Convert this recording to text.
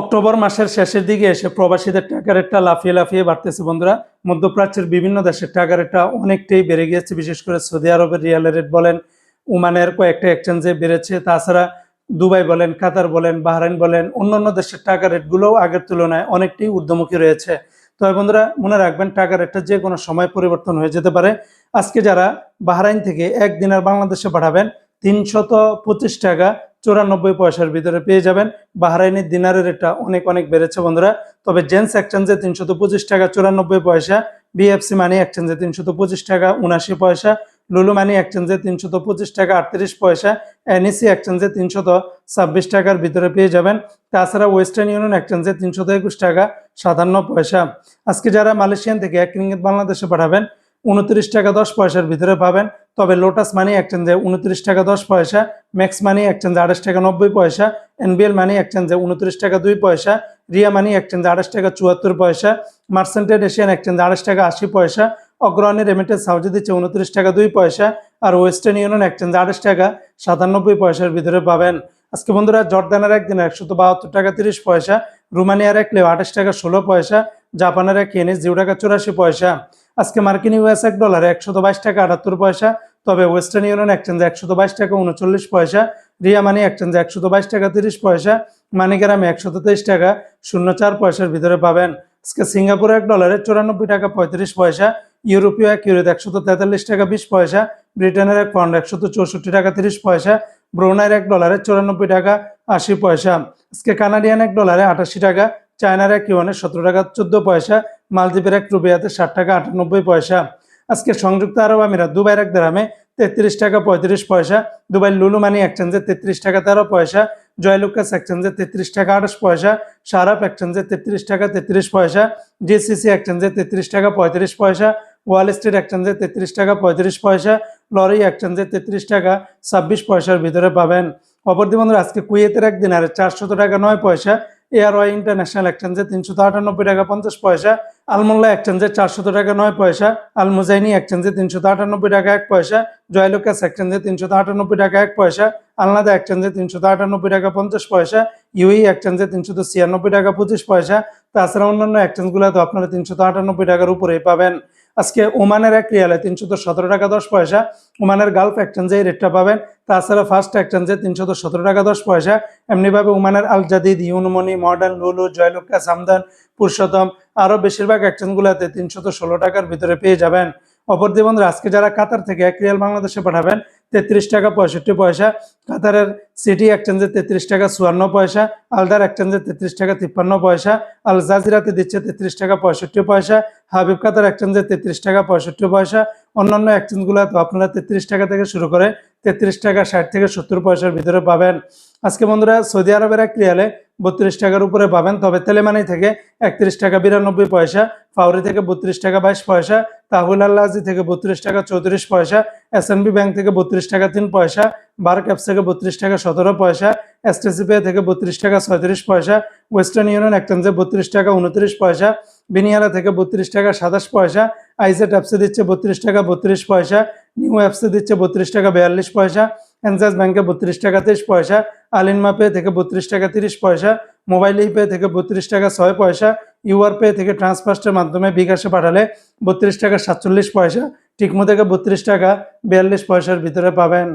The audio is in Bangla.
অক্টোবর মাসের শেষের দিকে এসে প্রবাসীদের টাকা রেটটা লাফিয়ে লাফিয়ে বাড়তেছে বন্ধুরা। মধ্যপ্রাচ্যের বিভিন্ন দেশের টাকা রেটটা অনেকটাই বেড়ে গিয়েছে, বিশেষ করে সৌদি আরবের রিয়াল রেট বলেন, ওমানের কয়েকটা এক্সচেঞ্জে বেড়েছে। তাছাড়া দুবাই বলেন, কাতার বলেন, বাহরাইন বলেন, অন্যান্য দেশের টাকা রেটগুলোও আগের তুলনায় অনেকটাই ঊর্ধ্বমুখী রয়েছে। তবে বন্ধুরা, মনে রাখবেন টাকা রেটটা যে কোনো সময় পরিবর্তন হয়ে যেতে পারে। আজকে যারা বাহরাইন থেকে এক দিনের বাংলাদেশে পাঠাবেন, তিনশত পঁচিশ টাকা চুরানব্বই পয়সার ভিতরে পেয়ে যাবেন। বাহরাইনের দিনারের রেটটা অনেক অনেক বেড়েছে বন্ধুরা। তবে জেন্স এক্সচেঞ্জে তিনশত পঁচিশ টাকা, চুরানব্বই পয়সা। বিএফসি মানি এক্সচেঞ্জে তিনশত পঁচিশ টাকা উনাশি পয়সা। লুলু মানি এক্সচেঞ্জে তিনশত পঁচিশ টাকা, আটত্রিশ পয়সা। এনইসি এক্সচেঞ্জে তিনশত ছাব্বিশ টাকার ভিতরে পেয়ে যাবেন। তাছাড়া ওয়েস্টার্ন ইউনিয়ন এক্সচেঞ্জে তিনশত একুশ টাকা, সাতান্ন পয়সা। আজকে যারা মালয়েশিয়ান থেকে এক রিঙ্গিত বাংলাদেশে পাঠাবেন, উনত্রিশ টাকা দশ পয়সার ভিতরে পাবেন। তবে লোটাস মানি এক্সচেঞ্জে উনত্রিশ টাকা দশ পয়সা ম্যাক্স মানি এক্সচেঞ্জে আঠাশ টাকা নব্বই পয়সা এনবিএল মানি এক্সচেঞ্জে উনত্রিশ টাকা দুই পয়সা রিয়া মানি এক্সচেঞ্জে আঠাশ টাকা চুয়াত্তর পয়সা মার্সেন্টেড এশিয়ান এক্সচেঞ্জে আঠাশ টাকা আশি পয়সা অগ্রণী রেমিটেন্স হাউজে দিচ্ছে উনত্রিশ টাকা দুই পয়সা আর ওয়েস্টার্ন ইউনিয়ন এক্সচেঞ্জে আঠাশ টাকা সাতানব্বই পয়সার ভিতরে পাবেন। আজকে বন্ধুরা জর্দানের একদিন একশত বাহাত্তর টাকা তিরিশ পয়সা, রুমানিয়ার এক লেও আঠাশ টাকা ষোলো পয়সা জাপানের এক এনএস জিরো টাকা চুরাশি পয়সা। আজকে মার্কিন ইউএস এক ডলার একশত বাইশ টাকা আটাত্তর পয়সা, তবে ওয়েস্টার্ন ইউনিয়ন এক্সচেঞ্জে একশত বাইশ টাকা উনচল্লিশ পয়সা, রিয়া মানি এক্সচেঞ্জে একশত বাইশ টাকা তিরিশ পয়সা মানিগ্রামে একশত তেইশ টাকা শূন্য চার পয়সার ভিতরে পাবেন। আজকে সিঙ্গাপুরে এক ডলারে চুরানব্বই টাকা পঁয়ত্রিশ পয়সা, ইউরোপীয় এক ইউরোতে একশত তেতাল্লিশ টাকা বিশ পয়সা, ব্রিটেনের এক পাউন্ড একশত চৌষট্টি টাকা তিরিশ পয়সা, ব্রুনাইয়ের এক ডলারে চুরানব্বই টাকা আশি পয়সা। আজকে কানাডিয়ান এক ডলারে আটাশি টাকা চায়নার এক ইউয়ানে সতেরো টাকা চোদ্দ পয়সা, মালদ্বীপের এক রুবিয়াতে ষাট টাকা আটানব্বই পয়সা। আজকে সংযুক্ত আরব আমিরাত দুবাইয়ের এক দেরামে তেত্রিশ টাকা পঁয়ত্রিশ পয়সা, দুবাই লুলু মানি তেত্রিশ টাকা তেরো পয়সা, জয়লুকাস এক্সচেঞ্জে তেত্রিশ টাকা আঠাশ পয়সা, সারাপ এক্সচেঞ্জে তেত্রিশ টাকা তেত্রিশ পয়সা, জিসিসি এক্সচেঞ্জে তেত্রিশ টাকা পঁয়ত্রিশ পয়সা, ওয়াল স্ট্রিট এক্সচেঞ্জে তেত্রিশ টাকা পঁয়ত্রিশ পয়সা, লরি এক্সচেঞ্জে তেত্রিশ টাকা ছাব্বিশ পয়সার ভিতরে পাবেন। অপরদি বন্ধুরা, আজকে কুয়েতের একদিন আর চারশত টাকা নয় পয়সা এয়ার ওয়াই ইন্টারন্যাশনাল এক্সচেঞ্জে তিনশত আটানব্বই টাকা পঞ্চাশ পয়সা, আলমোল্লা এক্সচেঞ্জে চারশত টাকা নয় পয়সা আল মুজাইনি এক্সচেঞ্জে তিনশত আটানব্বই টাকা এক পয়সা, জয়লোকাস এক্সচেঞ্জে তিনশত আটানব্বই টাকা এক পয়সা, আলনাদা এক্সচেঞ্জে তিনশত আটানব্বই টাকা পঞ্চাশ পয়সা, ইউই এক্সচেঞ্জে তিনশত ছিয়ানব্বই টাকা পঁচিশ পয়সা, তাছাড়া অন্যান্য এক্সচেঞ্জগুলোতে আপনারা তিনশত আটানব্বই টাকার উপরেই পাবেন। আজকে ওমানের এক রিয়ালে তিনশত সতেরো টাকা দশ পয়সা। ওমানের গালফ এক্সচেঞ্জে এই রেটটা পাবেন। তাছাড়া ফার্স্ট এক্সচেঞ্জে তিনশত সতেরো টাকা দশ পয়সা। এমনিভাবে ওমানের আল জাদিদ ইউনমনি মডার্ন লুলু জয়লুকা সামদান পুরুষোত্তম আরও বেশিরভাগ এক্সচেঞ্জগুলোতে তিনশত ষোলো টাকার ভিতরে পেয়ে যাবেন। অপরদি বন্ধুরা, আজকে যারা কাতার থেকে এক রিয়াল বাংলাদেশে পাঠাবেন তেত্রিশ টাকা পঁয়ষট্টি পয়সা, কাতারের সিটি এক্সচেঞ্জে তেত্রিশ টাকা চুয়ান্ন পয়সা, আলদার এক্সচেঞ্জে তেত্রিশ টাকা তিপ্পান্ন পয়সা, আল জাজিরাতে দিচ্ছে তেত্রিশ টাকা পঁয়ষট্টি পয়সা, হাবিব কাতার এক্সচেঞ্জে তেত্রিশ টাকা পঁয়ষট্টি পয়সা, অন্যান্য এক্সচেঞ্জগুলো আপনারা তেত্রিশ টাকা থেকে শুরু করে তেত্রিশ টাকা ষাট থেকে সত্তর পয়সার ভিতরে পাবেন। আজকে বন্ধুরা, সৌদি আরবের এক রিয়ালে বত্রিশ টাকার উপরে পাবেন, তবে তেলেমানি থেকে একত্রিশ টাকা বিরানব্বই পয়সা, ফাউরি থেকে বত্রিশ টাকা বাইশ পয়সা তাহুল আল্লাহাজি থেকে বত্রিশ টাকা চৌত্রিশ পয়সা এস ব্যাংক থেকে বত্রিশ টাকা তিন পয়সা বার ক্যাপস থেকে বত্রিশ টাকা সতেরো পয়সা এসটিসি পে থেকে বত্রিশ টাকা ছয়ত্রিশ পয়সা ওয়েস্টার্ন ইউনিয়ন এক্সচেঞ্জে বত্রিশ টাকা উনত্রিশ পয়সা বিনিয়ারা থেকে বত্রিশ টাকা সাতাশ পয়সা আইসেট অ্যাপসে দিচ্ছে বত্রিশ টাকা বত্রিশ পয়সা নিউ অ্যাপসে দিচ্ছে বত্রিশ টাকা বিয়াল্লিশ পয়সা এনজাস ব্যাংকে বত্রিশ টাকা তেইশ পয়সা আলিনমা পে থেকে বত্রিশ টাকা তিরিশ পয়সা মোবাইল পে থেকে বত্রিশ টাকা ছয় পয়সা ইউআর পে থেকে ট্রান্সফার্স্টের মাধ্যমে বিকাশে পাঠালে বত্রিশ টাকা সাতচল্লিশ পয়সা, টিকমো থেকে বত্রিশ টাকা বিয়াল্লিশ পয়সার ভিতরে পাবেন।